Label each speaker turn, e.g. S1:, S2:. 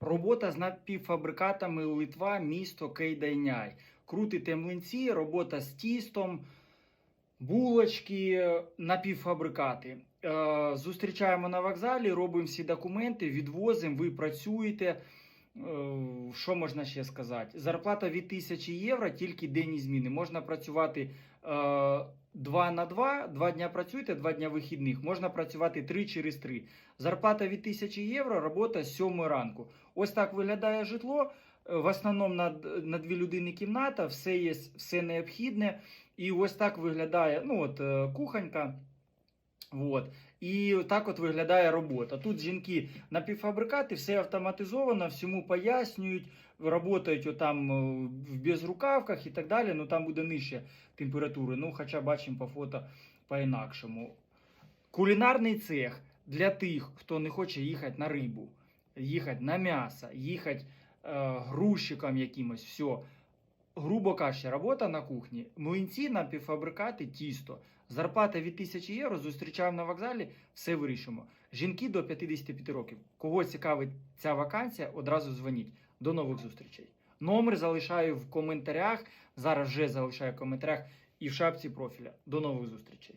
S1: Робота з напівфабрикатами Литва, місто Кейдайняй. Крутите млинці, робота з тістом, булочки, напівфабрикати. Е, Зустрічаємо на вокзалі, робимо всі документи, відвозимо, ви працюєте. Е, Що можна ще сказати? Зарплата від 1000 євро, тільки денні зміни. Можна працювати 2 на 2, 2 дня працюєте, 2 дня вихідних. Можна працювати 3 через 3. Зарплата від 1000 євро, робота з 7 ранку. Ось так виглядає житло. Е, В основному на, на дві людини кімната, все є, все необхідне. І ось так виглядає ну от, е, кухонька. Вот. І так от виглядає робота. Тут жінки напівфабрикати, все автоматизовано, всьому пояснюють, працюють отам е, в безрукавках і так далі. Ну там буде нижче температури. Ну, хоча бачимо по фото по-інакшому. Кулінарний цех для тих, хто не хоче їхати на рибу, їхати на м'ясо, їхати е, грузчиком якимось, все. Грубо кажучи, робота на кухні, млинці, напівфабрикати, тісто. Зарплата від 1000 євро, зустрічаємо на вокзалі, все вирішимо. Жінки до 55 років. Кого цікавить ця вакансія, одразу дзвоніть. До нових зустрічей. Номер залишаю в коментарях. Зараз вже залишаю в коментарях і в шапці профіля. До нових зустрічей.